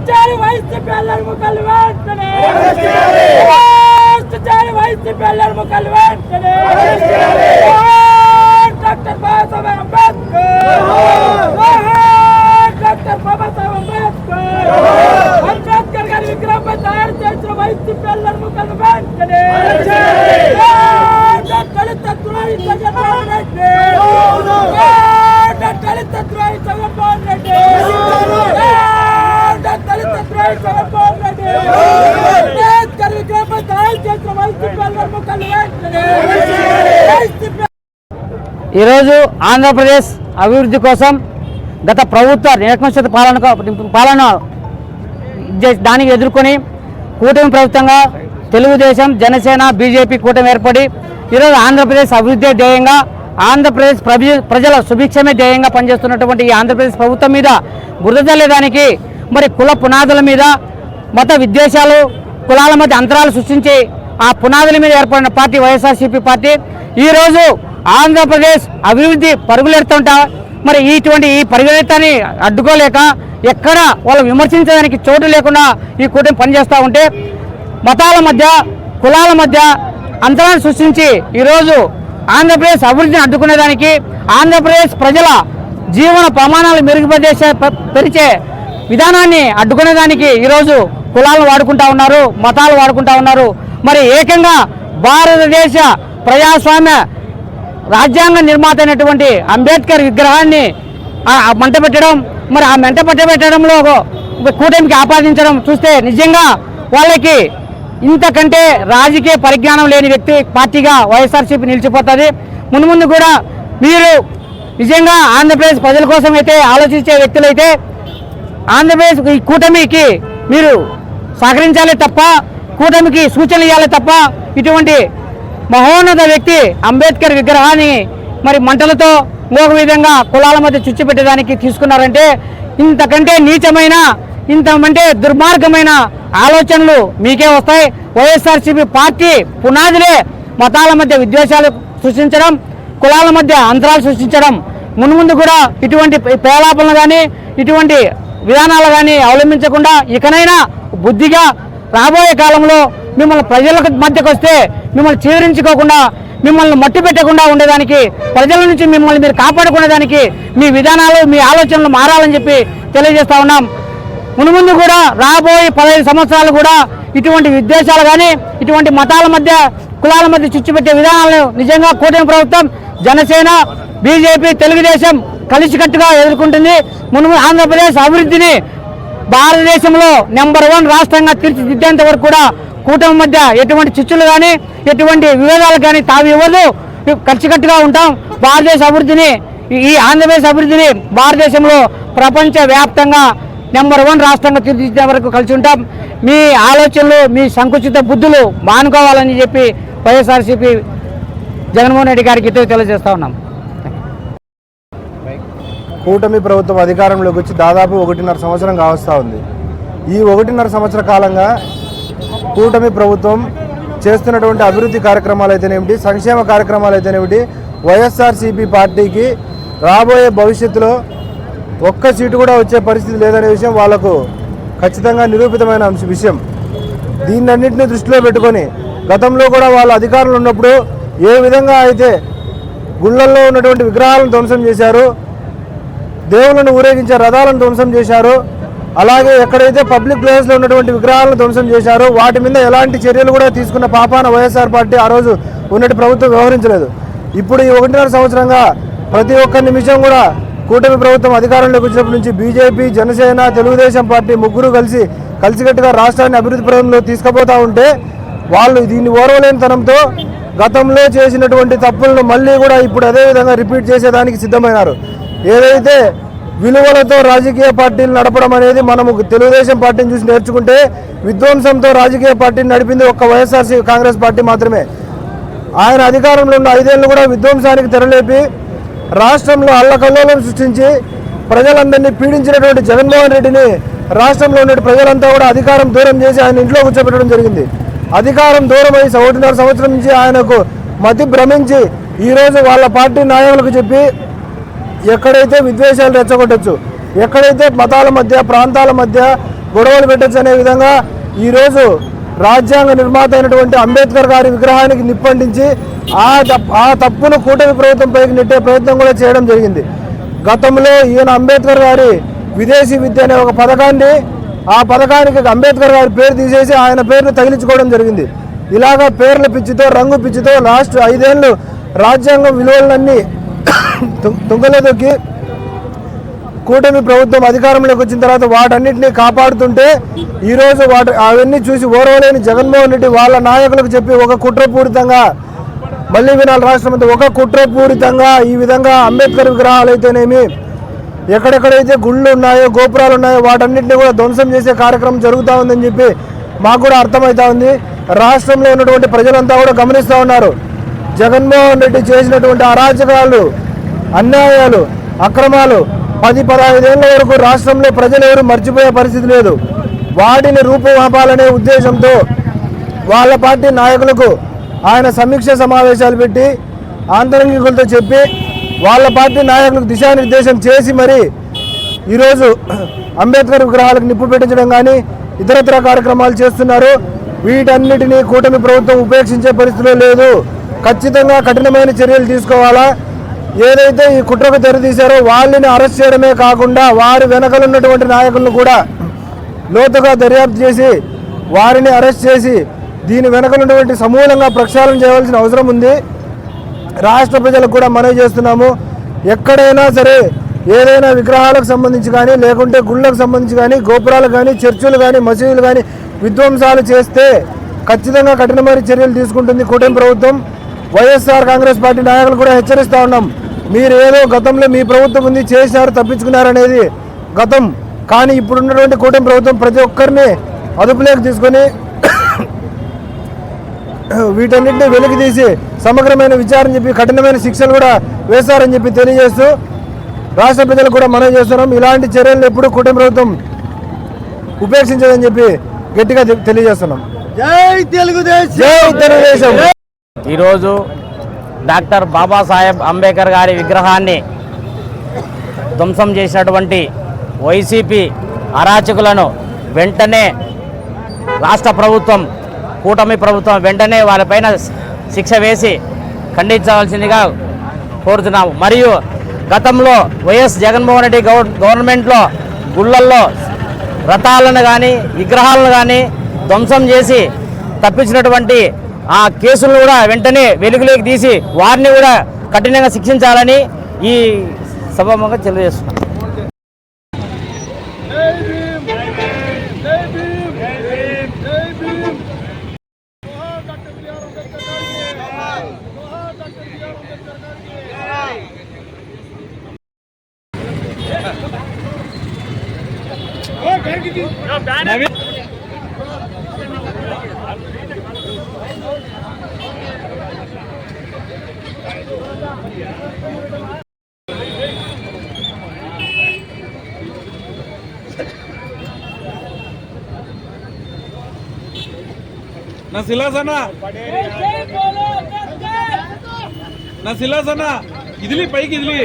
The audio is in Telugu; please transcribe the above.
చేయాలి వైసీపీ వెంటనే అరెస్ట్ చేయాలి వైసీపీ వెంటనే జోహార్ డాక్టర్ బాబాసాహెబ్ అంబేద్కర్! డాక్టర్ బాబాసాహెబ్ అంబేద్కర్ అంబేద్కర్ గారి విగ్రహంపై తయారు చేసిన వైసీపీ అల్లరి ముక్కలు వెంటనే జోహార్ దళిత ద్రోహి జగన్మోహన్ రెడ్డి జోహార్ దళిత ద్రోహి జగన్మోహన్ రెడ్డి జోహార్ దళిత ద్రోహి జగన్మోహన్ రెడ్డి అంబేద్కర్ విగ్రహంపై తయారు చేసిన వైసీపీ అల్లరి ముక్కలు వెంటనే వైసీపీ ఈరోజు ఆంధ్రప్రదేశ్ అభివృద్ధి కోసం గత ప్రభుత్వ నిరక్షత పాలన పాలన దానికి ఎదుర్కొని కూటమి ప్రభుత్వంగా తెలుగుదేశం జనసేన బీజేపీ కూటమి ఏర్పడి ఈరోజు ఆంధ్రప్రదేశ్ అభివృద్ధి ధ్యేయంగా ఆంధ్రప్రదేశ్ ప్రజల సుభిక్షమే ధ్యేయంగా పనిచేస్తున్నటువంటి ఈ ఆంధ్రప్రదేశ్ ప్రభుత్వం మీద బురద మరి కుల పునాదుల మీద మత విద్వేషాలు కులాల మధ్య అంతరాలు సృష్టించి ఆ పునాదుల మీద ఏర్పడిన పార్టీ వైఎస్ఆర్సీపీ పార్టీ ఈరోజు ఆంధ్రప్రదేశ్ అభివృద్ధి పరుగులెడుతుంటా. మరి ఇటువంటి ఈ పరుగులెత్తాన్ని అడ్డుకోలేక ఎక్కడ వాళ్ళు విమర్శించడానికి చోటు లేకుండా ఈ కూటమి పనిచేస్తూ ఉంటే మతాల మధ్య కులాల మధ్య అంతరాన్ని సృష్టించి ఈరోజు ఆంధ్రప్రదేశ్ అభివృద్ధిని అడ్డుకునేదానికి ఆంధ్రప్రదేశ్ ప్రజల జీవన ప్రమాణాలు మెరుగుపరిచే పెరిచే విధానాన్ని అడ్డుకునేదానికి ఈరోజు కులాలను వాడుకుంటా ఉన్నారు మతాలు వాడుకుంటా ఉన్నారు. మరి ఏకంగా భారతదేశ ప్రజాస్వామ్య రాజ్యాంగ నిర్మాత అయినటువంటి అంబేద్కర్ విగ్రహాన్ని ఆ- మంట పెట్టడం మరి ఆ మంట పట్ట పెట్టడంలో ఒక- కూటమికి ఆపాదించడం చూస్తే నిజంగా వాళ్ళకి ఇంతకంటే రాజకీయ పరిజ్ఞానం లేని వ్యక్తి పార్టీగా వైఎస్ఆర్సీపీ నిలిచిపోతుంది. మున్ముందు కూడా మీరు నిజంగా ఆంధ్రప్రదేశ్ ప్రజల కోసం అయితే ఆలోచించే వ్యక్తులైతే ఆంధ్రప్రదేశ్ ఈ కూటమికి మీరు సహకరించాలి తప్ప కూటమికి సూచనలు ఇవ్వాలి తప్ప ఇటువంటి మహోన్నత వ్యక్తి అంబేద్కర్ విగ్రహాన్ని మరి మంటలతో ఇంకొక విధంగా కులాల మధ్య చుచ్చు పెట్టడానికి తీసుకున్నారంటే ఇంతకంటే నీచమైన ఇంతమంటే దుర్మార్గమైన ఆలోచనలు మీకే వస్తాయి. వైఎస్ఆర్సీపీ పార్టీ పునాదులే మతాల మధ్య విద్వేషాలు సృష్టించడం కులాల మధ్య అంతరాలు సృష్టించడం. మున్ముందు కూడా ఇటువంటి పేలాపలను కానీ ఇటువంటి విధానాలు కానీ అవలంబించకుండా ఇకనైనా బుద్ధిగా రాబోయే కాలంలో మిమ్మల్ని ప్రజల మధ్యకు వస్తే మిమ్మల్ని చీవరించుకోకుండా మిమ్మల్ని మట్టి పెట్టకుండా ఉండేదానికి ప్రజల నుంచి మిమ్మల్ని మీరు కాపాడుకునేదానికి మీ విధానాలు మీ ఆలోచనలు మారాలని చెప్పి తెలియజేస్తా ఉన్నాం. మునుముందు కూడా రాబోయే పదహైదు సంవత్సరాలు కూడా ఇటువంటి విద్వేషాలు కానీ ఇటువంటి మతాల మధ్య కులాల మధ్య చిచ్చుపెట్టే విధానాలను నిజంగా కూటమి ప్రభుత్వం జనసేన బీజేపీ తెలుగుదేశం కలిసికట్టుగా ఎదుర్కొంటుంది. మునుము ఆంధ్రప్రదేశ్ అభివృద్ధిని భారతదేశంలో నెంబర్ వన్ రాష్ట్రంగా తీర్చిదిద్దేంత వరకు కూడా కూటమి మధ్య ఎటువంటి చిచ్చులు కానీ ఎటువంటి వివేదాలు కానీ తావి ఇవ్వదు. కలిసికట్టుగా ఉంటాం. భారతదేశ అభివృద్ధిని ఈ- ఆంధ్రప్రదేశ్ అభివృద్ధిని భారతదేశంలో ప్రపంచ వ్యాప్తంగా నెంబర్ వన్ రాష్ట్రంగా తీర్చిదిద్దే వరకు కలిసి ఉంటాం. మీ ఆలోచనలు మీ సంకుచిత బుద్ధులు మానుకోవాలని చెప్పి వైఎస్ఆర్సీపీ జగన్మోహన్ రెడ్డి గారికి ఇతర తెలియజేస్తా ఉన్నాం. కూటమి ప్రభుత్వం అధికారంలోకి వచ్చి దాదాపు ఒకటిన్నర సంవత్సరం కావస్తూ ఉంది. ఈ ఒకటిన్నర సంవత్సర కాలంగా కూటమి ప్రభుత్వం చేస్తున్నటువంటి అభివృద్ధి కార్యక్రమాలు అయితేనేమిటి సంక్షేమ కార్యక్రమాలు అయితేనేమిటి వైఎస్ఆర్సీపీ పార్టీకి రాబోయే భవిష్యత్తులో ఒక్క సీటు కూడా వచ్చే పరిస్థితి లేదనే విషయం వాళ్ళకు ఖచ్చితంగా నిరూపితమైన అంశ విషయం. దీన్నన్నింటినీ దృష్టిలో పెట్టుకొని గతంలో కూడా వాళ్ళు అధికారులు ఉన్నప్పుడు ఏ విధంగా అయితే గుళ్ళల్లో ఉన్నటువంటి విగ్రహాలను ధ్వంసం చేశారు దేవులను ఊరేగించే రథాలను ధ్వంసం చేశారు. అలాగే ఎక్కడైతే పబ్లిక్ ప్లేస్లో ఉన్నటువంటి విగ్రహాలను ధ్వంసం చేశారో వాటి మీద ఎలాంటి చర్యలు కూడా తీసుకున్న పాపాన వైఎస్ఆర్ పార్టీ ఆ రోజు ఉన్నట్టు ప్రభుత్వం వ్యవహరించలేదు. ఇప్పుడు ఈ ఒకటిన్నర సంవత్సరంగా ప్రతి ఒక్క నిమిషం కూడా కూటమి ప్రభుత్వం అధికారంలోకి వచ్చినప్పటి నుంచి బీజేపీ జనసేన తెలుగుదేశం పార్టీ ముగ్గురు కలిసి కలిసికట్టుగా రాష్ట్రాన్ని అభివృద్ధి పదంలో తీసుకుపోతా ఉంటే వాళ్ళు దీన్ని ఓర్వలేనితనంతో గతంలో చేసినటువంటి తప్పులను మళ్ళీ కూడా ఇప్పుడు అదేవిధంగా రిపీట్ చేసేదానికి సిద్ధమైనారు. ఏదైతే విలువలతో రాజకీయ పార్టీలు నడపడం అనేది మనము తెలుగుదేశం పార్టీని చూసి నేర్చుకుంటే విధ్వంసంతో రాజకీయ పార్టీని నడిపింది ఒక్క వైఎస్ఆర్సీ కాంగ్రెస్ పార్టీ మాత్రమే. ఆయన అధికారంలో ఉన్న ఐదేళ్ళు కూడా విధ్వంసానికి తెరలేపి రాష్ట్రంలో అల్లకల్లోలం సృష్టించి ప్రజలందరినీ పీడించినటువంటి జగన్మోహన్ రెడ్డిని రాష్ట్రంలో ఉన్న ప్రజలంతా కూడా అధికారం దూరం చేసి ఆయన ఇంట్లో కూర్చోబెట్టడం జరిగింది. అధికారం దూరం అయ్యి ఒకటిన్నర సంవత్సరం నుంచి ఆయనకు మతి భ్రమించి ఈరోజు వాళ్ళ పార్టీ నాయకులకు చెప్పి ఎక్కడైతే విద్వేషాలు రెచ్చగొట్టచ్చు ఎక్కడైతే మతాల మధ్య ప్రాంతాల మధ్య గొడవలు పెట్టచ్చు అనే విధంగా ఈరోజు రాజ్యాంగ నిర్మాత అయినటువంటి అంబేద్కర్ గారి విగ్రహానికి నిప్పంటించి ఆ ఆ తప్పును కూటమి ప్రభుత్వం పైకి నెట్టే ప్రయత్నం కూడా చేయడం జరిగింది. గతంలో ఈయన అంబేద్కర్ గారి విదేశీ విద్య అనే ఒక పథకాన్ని ఆ పథకానికి అంబేద్కర్ గారి పేరు తీసేసి ఆయన పేరును తగిలించుకోవడం జరిగింది. ఇలాగా పేర్ల పిచ్చితో రంగు పిచ్చితో లాస్ట్ ఐదేళ్ళు రాజ్యాంగ విలువలన్నీ తుంగలో దొక్కి కూటమి ప్రభుత్వం అధికారంలోకి వచ్చిన తర్వాత వాటన్నిటిని కాపాడుతుంటే ఈరోజు వాటి అవన్నీ చూసి ఓర్వలేని జగన్మోహన్ రెడ్డి వాళ్ళ నాయకులకు చెప్పి ఒక కుట్రపూరితంగా మళ్ళీ వినాలి రాష్ట్రం అంతా ఒక కుట్రపూరితంగా ఈ విధంగా అంబేద్కర్ విగ్రహాలు అయితేనేమి ఎక్కడెక్కడైతే గుళ్ళు ఉన్నాయో గోపురాలు ఉన్నాయో వాటన్నిటిని కూడా ధ్వంసం చేసే కార్యక్రమం జరుగుతూ ఉందని చెప్పి మాకు కూడా అర్థమవుతా ఉంది. రాష్ట్రంలో ఉన్నటువంటి ప్రజలంతా కూడా గమనిస్తూ ఉన్నారు. జగన్మోహన్ రెడ్డి చేసినటువంటి అరాచకాలు అన్యాయాలు అక్రమాలు పది పదహైదేళ్ళ వరకు రాష్ట్రంలో ప్రజలు ఎవరు మర్చిపోయే పరిస్థితి లేదు. వాటిని రూపుమాపాలనే ఉద్దేశంతో వాళ్ళ పార్టీ నాయకులకు ఆయన సమీక్ష సమావేశాలు పెట్టి ఆంతరంగికులతో చెప్పి వాళ్ళ పార్టీ నాయకులకు దిశానిర్దేశం చేసి మరి ఈరోజు అంబేద్కర్ విగ్రహాలకు నిప్పు పెట్టించడం కానీ ఇతరత్ర కార్యక్రమాలు చేస్తున్నారు. వీటన్నిటినీ కూటమి ప్రభుత్వం ఉపేక్షించే పరిస్థితిలో లేదు. ఖచ్చితంగా కఠినమైన చర్యలు తీసుకోవాలా? ఏదైతే ఈ కుట్రకు తెరదీశారో వాళ్ళని అరెస్ట్ చేయడమే కాకుండా వారి వెనకలు ఉన్నటువంటి నాయకులను కూడా లోతుగా దర్యాప్తు చేసి వారిని అరెస్ట్ చేసి దీని వెనకలున్నటువంటి సమూలంగా ప్రక్షాళన చేయవలసిన అవసరం ఉంది. రాష్ట్ర ప్రజలకు కూడా మనవి చేస్తున్నాము. ఎక్కడైనా సరే ఏదైనా విగ్రహాలకు సంబంధించి కానీ లేకుంటే గుళ్ళకు సంబంధించి కానీ గోపురాలు కానీ చర్చిలు కానీ మసీదులు కానీ విధ్వంసాలు చేస్తే ఖచ్చితంగా కఠినమైన చర్యలు తీసుకుంటుంది కూటమి ప్రభుత్వం. వైఎస్ఆర్ కాంగ్రెస్ పార్టీ నాయకులు కూడా హెచ్చరిస్తూ ఉన్నాం. మీరు ఏదో గతంలో మీ ప్రభుత్వం ఉంది చేశారు తప్పించుకున్నారనేది గతం. కానీ ఇప్పుడున్నటువంటి కూటమి ప్రభుత్వం ప్రతి ఒక్కరిని అదుపులోకి తీసుకొని వీటన్నిటిని వెలికి తీసి సమగ్రమైన విచారణ చెప్పి కఠినమైన శిక్షలు కూడా వేస్తారని చెప్పి తెలియజేస్తూ రాష్ట్ర ప్రజలకు కూడా మనం చేస్తున్నాం. ఇలాంటి చర్యలను ఎప్పుడు కూటమి ప్రభుత్వం ఉపేక్షించదని చెప్పి గట్టిగా తెలియజేస్తున్నాం. జై తెలుగుదేశం! జై తెలుగుదేశం ఈరోజు డాక్టర్ బాబాసాహెబ్ అంబేద్కర్ గారి విగ్రహాన్ని ధ్వంసం చేసినటువంటి వైసీపీ అరాచకులను వెంటనే రాష్ట్ర ప్రభుత్వం కూటమి ప్రభుత్వం వెంటనే వాళ్ళపైన శిక్ష వేసి ఖండించవలసిందిగా కోరుతున్నాము. మరియు గతంలో వైఎస్ జగన్మోహన్ రెడ్డి గవ- గవర్నమెంట్లో గుళ్ళల్లో రథాలను కానీ విగ్రహాలను కానీ ధ్వంసం చేసి తప్పించినటువంటి ఆ కేసులను కూడా వెంటనే వెలుగులోకి తీసి వారిని కూడా కఠినంగా శిక్షించాలని ఈ సభాముఖంగా తెలియజేస్తున్నాం నా సిలాసన నా సిలాసన ఇదిలి పైకి ఇదిలి.